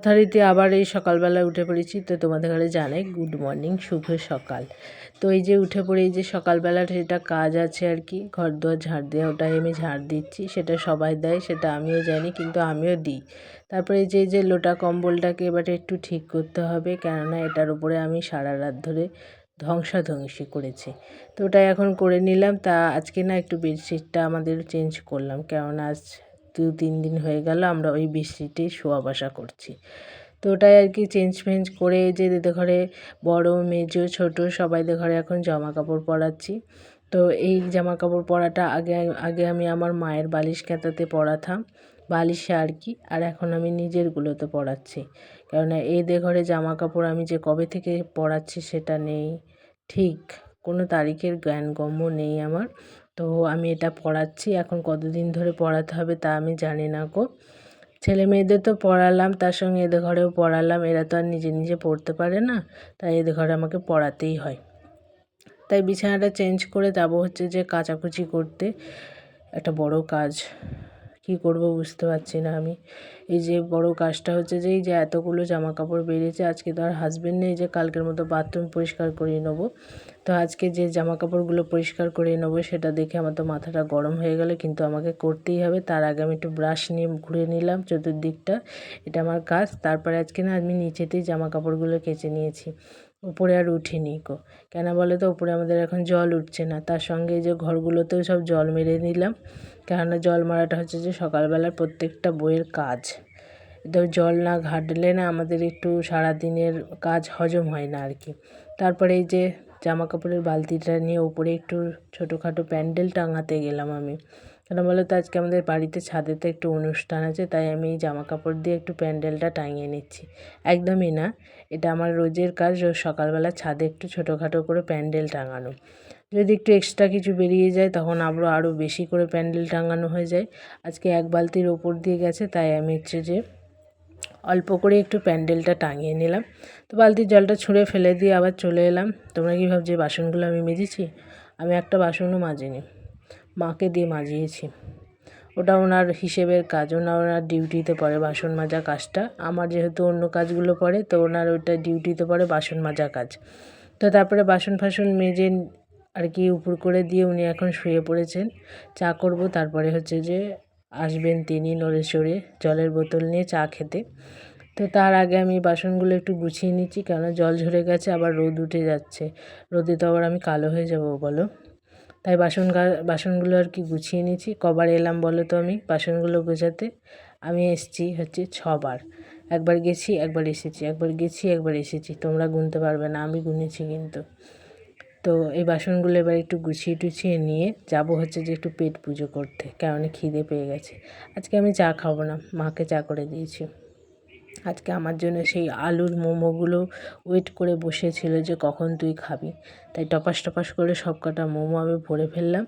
যথারীতি আবার এই সকালবেলায় উঠে পড়েছি। তো তোমাদের ঘরে জানাই গুড মর্নিং শুভ সকাল। তো এই যে উঠে পড়ে, এই যে সকালবেলা সেটা কাজ আছে আর কি ঘর দুয়ার ঝাড় দেওয়া, ওটাই আমি ঝাড় দিচ্ছি। সেটা সবাই দেয়, সেটা আমিও জানি, কিন্তু আমিও দিই। তারপরে যে যে লোটা কম্বলটাকে এবারে একটু ঠিক করতে হবে, কেননা এটার উপরে আমি সারা রাত ধরে ধ্বংসাধ্বংসী করেছি। তো ওটাই এখন করে নিলাম। তা আজকে না একটু বেডশিটটা আমাদের চেঞ্জ করলাম, কেননা আজ দু, তিন দিন হয়ে গেল আমরা ওই বৃষ্টিতেই শোয়া বসা করছি। তো ওটাই আর কি চেঞ্জ ফেঞ্জ করে যে দিদি ঘরে বড়, মেজো, ছোট সবাইদের ঘরে এখন জামা কাপড় পরাচ্ছি। তো এই জামা কাপড় পরাটা আগে আগে আমি আমার মায়ের বালিশ কাঁথাতে পরাতাম, বালিশে আর কি, আর এখন আমি নিজেরগুলোতে পরাচ্ছি। কেননা এদের ঘরে জামা কাপড় আমি যে কবে থেকে পরাচ্ছি সেটা নেই, ঠিক কোনো তারিখের জ্ঞানগম্য নেই আমার। তো আমি এটা পড়াচ্ছি, এখন কতদিন ধরে পড়াতে হবে তা আমি জানি না গো। ছেলে মেয়েদের তো পড়ালাম, তার সঙ্গে এদের ঘরেও পড়ালাম, এরা তো আর নিজে নিজে পড়তে পারে না, তাই এদের ঘরে আমাকে পড়াতেই হয়। তাই বিছানাটা চেঞ্জ করে যাব হচ্ছে যে কাচাকুচি করতে, একটা বড় কাজ। কি করব বুঝতে পারছি না আমি। এই যে বড় কাজটা হচ্ছে যে, এই যে এতগুলো জামা কাপড় বেরিয়েছে, আজকে তো আর হাজবেন্ড নেই যে কালকের মতো বাথরুম পরিষ্কার করিয়ে নেব। তো আজকে যে জামা কাপড়গুলো পরিষ্কার করে নেব, সেটা দেখে আমার তো মাথাটা গরম হয়ে গেল, কিন্তু আমাকে করতেই হবে। তার আগে আমি একটু ব্রাশ নিয়ে ঘুরে নিলাম চতুর্দিকটা, এটা আমার কাজ। তারপরে আজকে না আমি নিচেতেই জামা কাপড়গুলো কেচে নিয়েছি। উপরে আর উঠিনি কো কেন বলে তো? উপরে আমাদের এখন জল উঠছে না। তার সঙ্গে যে ঘরগুলোতেও সব জল মেরে নিলাম। কেননা জল মারাটা হচ্ছে যে সকালবেলার প্রত্যেকটা বইয়ের কাজ। তো জল না ঘাটলে না আমাদের একটু সারাদিনের কাজ হজম হয় না আর কি। তারপরে এই যে জামা কাপড়ের বালতিটা নিয়ে উপরে একটু ছোটোখাটো প্যান্ডেল টাঙাতে গেলাম আমি। কেন বলো তো, আজকে আমাদের বাড়িতে ছাদেতে একটু অনুষ্ঠান আছে, তাই আমি জামা কাপড় দিয়ে একটু প্যান্ডেলটা টাঙিয়ে নিচ্ছি। একদমই না, এটা আমার রোজের কাজ, রোজ সকালবেলা ছাদে একটু ছোটোখাটো করে প্যান্ডেল টাঙানো। যদি একটু এক্সট্রা কিছু বেরিয়ে যায়, তখন আবারও আরও বেশি করে প্যান্ডেল টাঙানো হয়ে যায়। আজকে এক বালতির ওপর দিয়ে গেছে, তাই আমি হচ্ছে যে অল্প করে একটু প্যান্ডেলটা টাঙিয়ে নিলাম। তো বালতির জলটা ছুঁড়ে ফেলে দিয়ে আবার চলে এলাম। তোমরা কী ভাবছ বাসনগুলো আমি মেজেছি? আমি একটা বাসনও মাজিনি। মাকে দিয়ে মাজিয়েছি ওটা ওনার হিসেবের কাজ। ওনার ওনার ডিউটিতে পড়ে বাসন মাজা কাজটা। আমার যেহেতু অন্য কাজগুলো পড়ে, তো ওনার ওইটা ডিউটিতে পড়ে বাসন মাজা কাজ। তো তারপরে বাসন ফাসন মেজে আর কি উপর করে দিয়ে উনি এখন শুয়ে পড়েছেন। চা করব, তারপরে হচ্ছে যে আসবেন তিনি নড়েচড়ে জলের বোতল নিয়ে চা খেতে। তো তার আগে আমি বাসনগুলো একটু গুছিয়ে নিচ্ছি, কেন জল ঝরে গেছে, আবার রোদ উঠে যাচ্ছে। রোদে তো আবার আমি কালো হয়ে যাব, বলো। তাই বাসন বাসনগুলো আর কি গুছিয়ে নিয়েছি। কবার এলাম বলো তো আমি বাসনগুলো গোছাতে। আমি এসছি হচ্ছে ছবার। একবার গেছি, একবার এসেছি, একবার গেছি, একবার এসেছি। তোমরা গুনতে পারবে না, আমি গুনেছি কিন্তু। তো এই বাসনগুলো এবার একটু গুছিয়ে টুছিয়ে নিয়ে যাব হচ্ছে যে একটু পেট পুজো করতে কেমন খিদে পেয়ে গেছে। আজকে আমি চা খাব না, মাকে চা করে দিয়েছি। আজকে আমার জন্য সেই আলুর মোমোগুলো ওয়েট করে বসেছিল যে কখন তুই খাবি। তাই টপাস টপাস করে সব কটা মোমো আমি ভরে ফেললাম।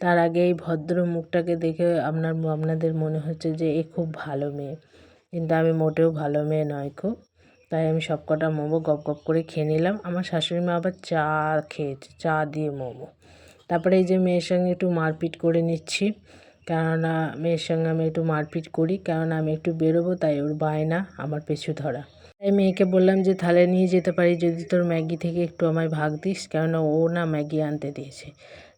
তার আগে এই ভদ্র মুখটাকে দেখে আপনার, আপনাদের মনে হচ্ছে যে এ খুব ভালো মেয়ে। কিন্তু আমি মোটেও ভালো মেয়ে নয় খুব তাই আমি সব কটা মোমো গপ গপ করে খেয়ে নিলাম। আমার শাশুড়ি মা আবার চা খেয়েছে, চা দিয়ে মোমো। তারপরে এই যে মেয়ের সঙ্গে একটু মারপিট করে নিচ্ছি। কেননা মেয়ের সঙ্গে আমি একটু মারপিট করি, কেননা আমি একটু বেরোবো, তাই ওর বায়না আমার পেছু ধরা। তাই মেয়েকে বললাম যে থালে নিয়ে যেতে পারি, যদি তোর ম্যাগি থেকে একটু আমায় ভাগ দিস। কেননা ও না ম্যাগি আনতে দিয়েছে।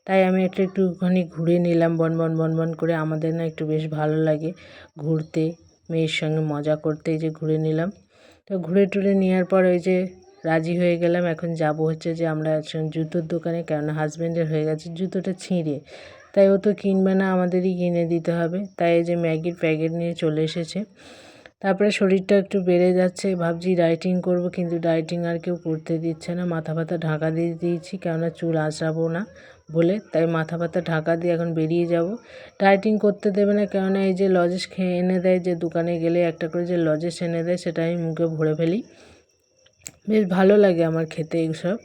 তাই আমি একটু, একটুখানি ঘুরে নিলাম, বন বন বন বন করে। আমাদের না একটু বেশ ভালো লাগে ঘুরতে, মেয়ের সঙ্গে মজা করতে যে ঘুরে নিলাম। তো ঘুরে টুরে নেওয়ার পর ওই যে রাজি হয়ে গেলাম। এখন যাব হচ্ছে যে, আমরা জুতোর দোকানে, কেননা হাজব্যান্ডের হয়ে গেছে, জুতোটা ছিঁড়ে। তাই ও তো কিনবে না, আমাদেরই কিনে দিতে হবে। তাই এই যে ম্যাগির প্যাকেট নিয়ে চলে এসেছে। তারপরে শরীরটা একটু বেড়ে যাচ্ছে, ভাবছি ডায়েটিং করব, কিন্তু ডায়েটিং আর কেউ করতে দিচ্ছে না। মাথা ব্যথা ঢাকা দিয়ে দিয়েছি, কেননা চুল আঁচড়াবো না বলে, তাই মাথা ব্যথা ঢাকা দিয়ে এখন বেরিয়ে যাব। ডায়েটিং করতে দেবে না, কেননা এই যে লজেস খেয়ে এনে দেয়, যে দোকানে গেলে একটা করে যে লজেস এনে দেয়, সেটা আমি মুখে ভরে ফেলি। বেশ ভালো লাগে আমার খেতে এইসব,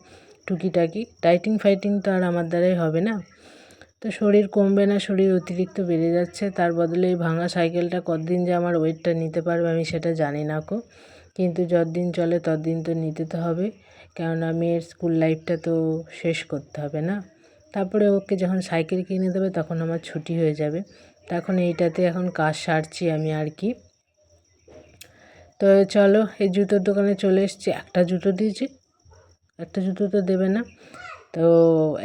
টুকিটাকি। ডাইটিং ফাইটিং তো আর আমার দ্বারাই হবে না। তো শরীর কমবে না, শরীর অতিরিক্ত বেড়ে যাচ্ছে, তার বদলে এই ভাঙা সাইকেলটা কতদিন যে আমার ওয়েটটা নিতে পারবে আমি সেটা জানি না কো। কিন্তু যতদিন চলে ততদিন তো নিতে তো হবে, কেননা মেয়ের স্কুল লাইফটা তো শেষ করতে হবে না। তারপরে ওকে যখন সাইকেল কিনে দেবে তখন আমার ছুটি হয়ে যাবে। তখন এইটাতে এখন কাজ সারছি আমি আর কি। তো চলো এই জুতোর দোকানে চলে এসেছি, একটা জুতো দিয়েছি, একটা জুতো তো দেবে না। তো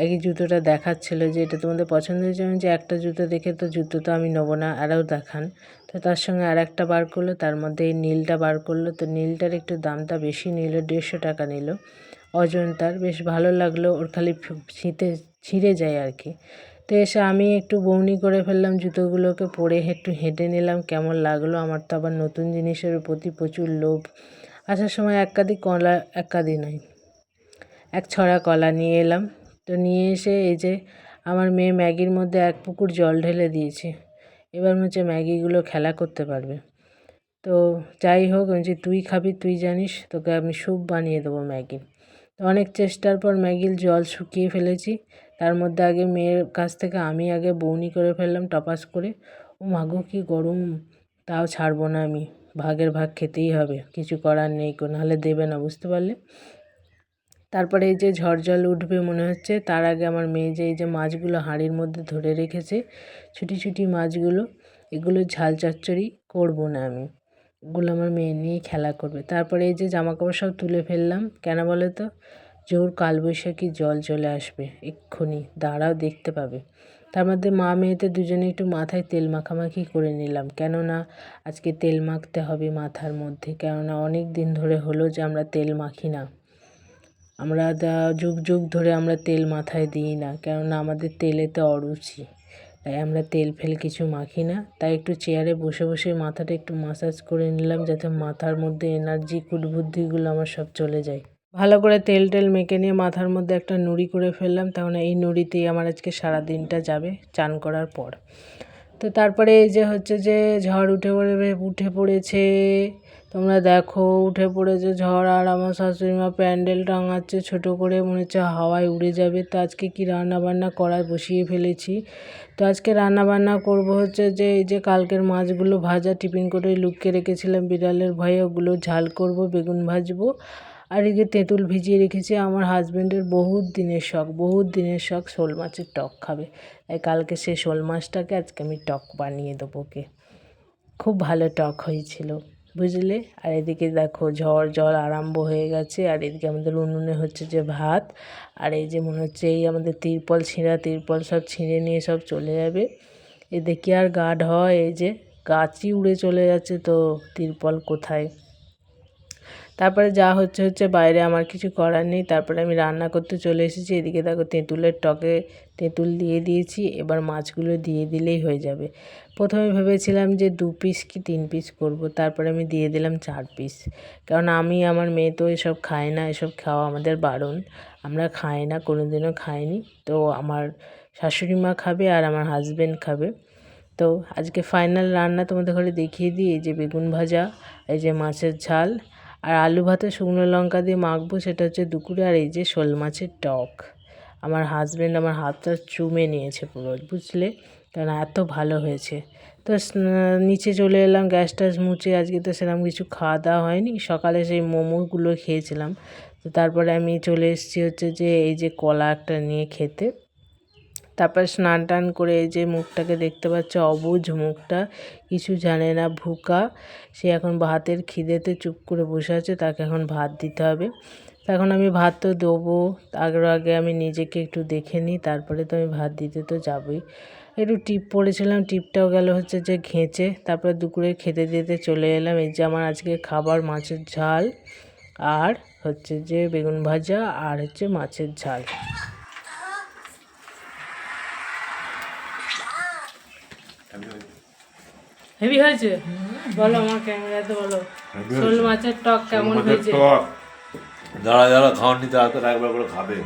এই জুতোটা দেখাচ্ছিল যে এটা তোমাদের পছন্দ হয়েছে। আমি যে একটা জুতো দেখে তো জুতো তো আমি নেব না, আরও দেখান। তো তার সঙ্গে আর একটা বার করল, তার মধ্যে এই নীলটা বার করল। তো নীলটার একটু দামটা বেশি নিল, দেড়শো টাকা নিল। অজন্তার বেশ ভালো লাগল, ওর খালি ছিঁতে, ছিঁড়ে যায় আর কি। তো এসে আমি একটু বৌনি করে ফেললাম, জুতোগুলোকে পরে একটু হেঁটে নিলাম, কেমন লাগল? আমার তো আবার নতুন জিনিসের প্রতি প্রচুর লোভ। আসার সময় এক কাদি কলা এক নয় এক ছড়া কলা নিয়ে এলাম। তো নিয়ে এসে এই যে আমার মেয়ে ম্যাগির মধ্যে এক পুকুর জল ঢেলে দিয়েছে। এবার হচ্ছে ম্যাগিগুলো খেলা করতে পারবে। তো যাই হোক যে তুই খাবি, তুই জানিস, তোকে আমি স্যুপ বানিয়ে দেবো ম্যাগি তো অনেক চেষ্টার পর ম্যাগির জল শুকিয়ে ফেলেছি। তার মধ্যে আগে মেয়ের কাছ থেকে আমি আগে বৌনি করে ফেললাম টপাস করে। ও মাগো কি গরম! তাও ছাড়বো না আমি। ভাগের ভাগ খেতেই হবে। কিছু করার নেই নাহলে দেবে না, বুঝতে পারলে? তারপরে এই যে ঝড় জল উঠবে মনে হচ্ছে, তার আগে আমার মেয়ে যে এই যে মাছগুলো হাঁড়ির মধ্যে ধরে রেখেছে, ছুটি ছুটি মাছগুলো, এগুলো ঝাল চচ্চড়ি করব না আমি। ওগুলো আমার মেয়ে নিয়ে খেলা করবে। তারপরে এই যে জামা কাপড় সব তুলে ফেললাম, কেন বলে তো? জোর কালবৈশাখী জল চলে আসবে, এক্ষুনি, দাঁড়াও দেখতে পাবে। তার মধ্যে মা মেয়েতে দুজনে একটু মাথায় তেল মাখামাখি করে নিলাম, কেননা আজকে তেল মাখতে হবে মাথার মধ্যে, কেননা অনেক দিন ধরে হলো যে আমরা তেল মাখি না। আমরা যুগ যুগ ধরে আমরা তেল মাথায় দিই না, কেননা আমাদের তেলেতে অরুচি। তাই আমরা তেল ফেল কিছু মাখি না। তাই একটু চেয়ারে বসে বসে মাথাটা একটু মাসাজ করে নিলাম যাতে মাথার মধ্যে এনার্জি কুটবুদ্ধিগুলো আমার সব চলে যায়। ভালো করে তেল টেল মেখে নিয়ে মাথার মধ্যে একটা নুড়ি করে ফেললাম তখন এই নুড়িতেই আমার আজকে সারা দিনটা যাবে চান করার পর। তো তারপরে এই যে হচ্ছে যে ঝড় উঠে পড়ে, উঠে পড়েছে তোমরা দেখো, উঠে পড়েছে ঝড় আর আমার শাশুড়ি মা প্যান্ডেল টাঙাচ্ছে ছোটো করে। মনে হচ্ছে হাওয়ায় উড়ে যাবে। তো আজকে কি রান্না বান্না করার বসিয়ে ফেলেছি? তো আজকে রান্না বান্না করব হচ্ছে যে, এই যে কালকের মাছগুলো ভাজা, টিফিন করে লুকিয়ে রেখেছিলাম বিড়ালের ভয়ে। ওগুলো ঝাল করব, বেগুন ভাজবো। আর যে তেঁতুল ভিজিয়ে রেখেছি, আমার হাজব্যান্ডের বহুত দিনের শখ, বহুত দিনের শখ শোল মাছের টক খাবে। তাই কালকে সে শোল মাছটাকে আজকে আমি টক বানিয়ে দেবো ওকে। খুব ভালো টক হয়েছিল। বুঝলে? আর এদিকে দেখো, ঝড়, জল আরম্ভ হয়ে গেছে। আর এদিকে আমাদের উনুনে হচ্ছে যে ভাত। আর এই যে মনে হচ্ছে এই আমাদের তিরপল ছিঁড়া, তিরপল সব ছিঁড়ে নিয়ে সব চলে যাবে। এদিকে আর গার্ড হয় এই যে গাছই উড়ে চলে যাচ্ছে তো, তিরপল কোথায়? তারপরে যা হচ্ছে হচ্ছে বাইরে আমার কিছু করার নেই। তারপরে আমি রান্না করতে চলে এসেছি। এদিকে দেখো তেঁতুলের টকে তেঁতুল দিয়ে দিয়েছি। এবার মাছগুলো দিয়ে দিলেই হয়ে যাবে। প্রথমে ভেবেছিলাম যে দু পিস কি তিন পিস করব। তারপরে আমি দিয়ে দিলাম চার পিস কারণ আমি, আমার মেয়ে তো এসব খায় না। এসব খাওয়া আমাদের বারণ। আমরা খাই না কোনো দিনও খাইনি। তো আমার শাশুড়ি মা খাবে আর আমার হাজব্যান্ড খাবে। তো আজকে ফাইনাল রান্না তোমাদের ঘরে দেখিয়ে দিই। এই যে বেগুন ভাজা, এই যে মাছের ঝাল আর আলু ভাতে শুকনো লঙ্কা দিয়ে মাখবো সেটা হচ্ছে দুপুরে আর এই যে শোল মাছের টক। আমার হাজব্যান্ড আমার হাতটা চুমে নিয়েছে পুরো, বুঝলে? কারণ এত ভালো হয়েছে। তো নিচে চলে এলাম, গ্যাস ট্যাস মুছে আজকে তো সেরকম কিছু খাওয়া দাওয়া হয়নি। সকালে সেই মোমোগুলো খেয়েছিলাম। তো তারপরে আমি চলে এসেছি হচ্ছে যে এই যে কলা একটা নিয়ে খেতে। তারপর স্নান টান করে এই যে মুখটাকে দেখতে পাচ্ছ অবুঝ মুখটা, কিছু জানে না ভুকা। সে এখন ভাতের খিদেতে চুপ করে বসে আছে, তাকে এখন ভাত দিতে হবে। এখন আমি ভাত তো দেবো তার আগে আমি নিজেকে একটু দেখে নিই, তারপরে তো আমি ভাত দিতে তো যাবই। একটু টিপ পড়েছিলাম, টিপটাও গেল হচ্ছে যে ঘেঁচে, তারপরে দুপুরে খেতে দিতে চলে এলাম। এই যে আমার আজকে খাবার মাছের ঝাল, আর হচ্ছে যে বেগুন ভাজা, আর হচ্ছে মাছের ঝাল। হেভি হয়েছে? বলো আমার ক্যামেরাতে বলো। শোল মাছের টক কেমন হয়েছে? যারা যারা খাওয়াননি তারা তো একবার করে খাবে।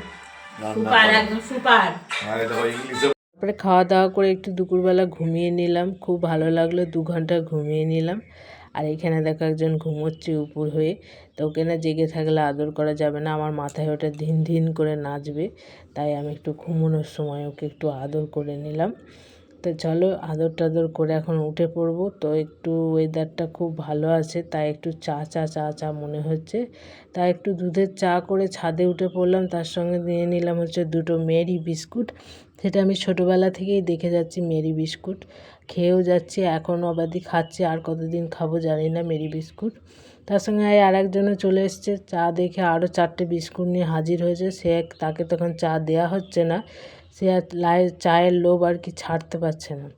সুপার একদম সুপার। আর ইংলিশে তারপরে খাওয়া দাওয়া করে একটু দুপুরবেলা ঘুমিয়ে নিলাম। খুব ভালো লাগল দু ঘণ্টা ঘুমিয়ে নিলাম। আর এখানে দেখো একজন ঘুমোচ্ছে উপর হয়ে। তো ওকে না জেগে থাকলে আদর করা যাবে না আমার মাথায় ওটা ধিন ধিন করে নাচবে। তাই আমি একটু ঘুমোনোর সময় ওকে একটু আদর করে নিলাম। তো চলো আদর টাদর করে এখন উঠে পড়ব। তো একটু ওয়েদারটা খুব ভালো আছে, তাই একটু চা চা চা চা মনে হচ্ছে। তাই একটু দুধের চা করে ছাদে উঠে পড়লাম। তার সঙ্গে নিয়ে নিলাম হচ্ছে দুটো মেরি বিস্কুট। সেটা আমি ছোটোবেলা থেকেই দেখে যাচ্ছি মেরি বিস্কুট। খেয়েও যাচ্ছি, এখন অবাদি খাচ্ছি, আর কতদিন খাব জানি না মেরি বিস্কুট। তার সঙ্গে আর একজনও চলে এসছে। চা দেখে আরও চারটে বিস্কুট নিয়ে হাজির হয়েছে। সে এক- তাকে তখন চা দেওয়া হচ্ছে না। সে আর লাই, চায়ের লোভ আর কি ছাড়তে পারছে না।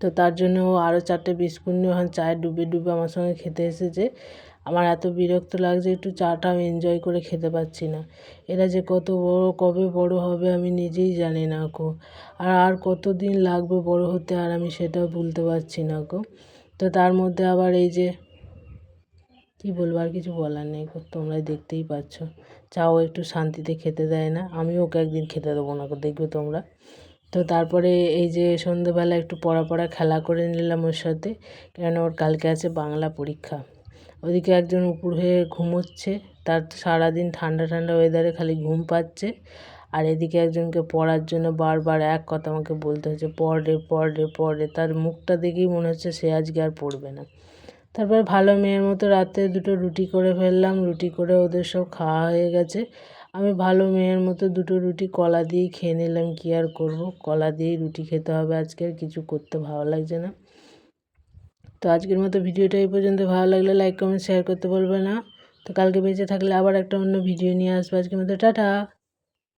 তো তার জন্য ও আরও চারটে বিস্কুট নিয়ে ওখানে চায়ে ডুবে ডুবে আমার সঙ্গে খেতে এসেছে। আমার এত বিরক্ত লাগছে, একটু চাটা আমি এনজয় করে খেতে পাচ্ছি না। এরা যে কত বড়, কবে বড় হবে আমি নিজেই জানি না গো। আর আর কত দিন লাগবে বড় হতে আর আমি সেটাও বলতে পারছি না গো। তো তার মধ্যে আবার এই যে, কী বলব আর কিছু বলার নেই গো তোমরা দেখতেই পাচ্ছ চাও একটু শান্তিতে খেতে দেয় না আমিও ওকে একদিন খেতে দেবো না, দেখবে তোমরা। তো তারপরে এই যে সন্ধেবেলা একটু পড়া পড়া খেলা করে নিলাম ওর সাথে, কেন ওর কালকে আছে বাংলা পরীক্ষা। ওদিকে একজন উপর হয়ে ঘুমোচ্ছে, তার সারাদিন ঠান্ডা ঠান্ডা ওয়েদারে খালি ঘুম পাচ্ছে। আর এদিকে একজনকে পড়ার জন্য বারবার এক কথা আমাকে বলতে হচ্ছে পড় রে পড় রে, তার মুখটা দেখেই মনে হচ্ছে সে আজকে আর পড়বে না। তারপর ভালো মেয়ের মতো রাতে দুটো রুটি করে ফেললাম, রুটি করে ওদের সব খাওয়া হয়ে গেছে। আমি ভালো মেয়ের মতো দুটো রুটি কলা দিয়েই খেয়ে নিলাম, কী আর করব? কলা দিয়েই রুটি খেতে হবে আজকে, আর কিছু করতে ভালো লাগছে না। তো আজকের মতো ভিডিওটা এই পর্যন্ত, ভালো লাগলে লাইক কমেন্ট শেয়ার করতে বলবে না। তো কালকে বেঁচে থাকলে আবার একটা অন্য ভিডিও নিয়ে আসব আজকের মতো, টাটা!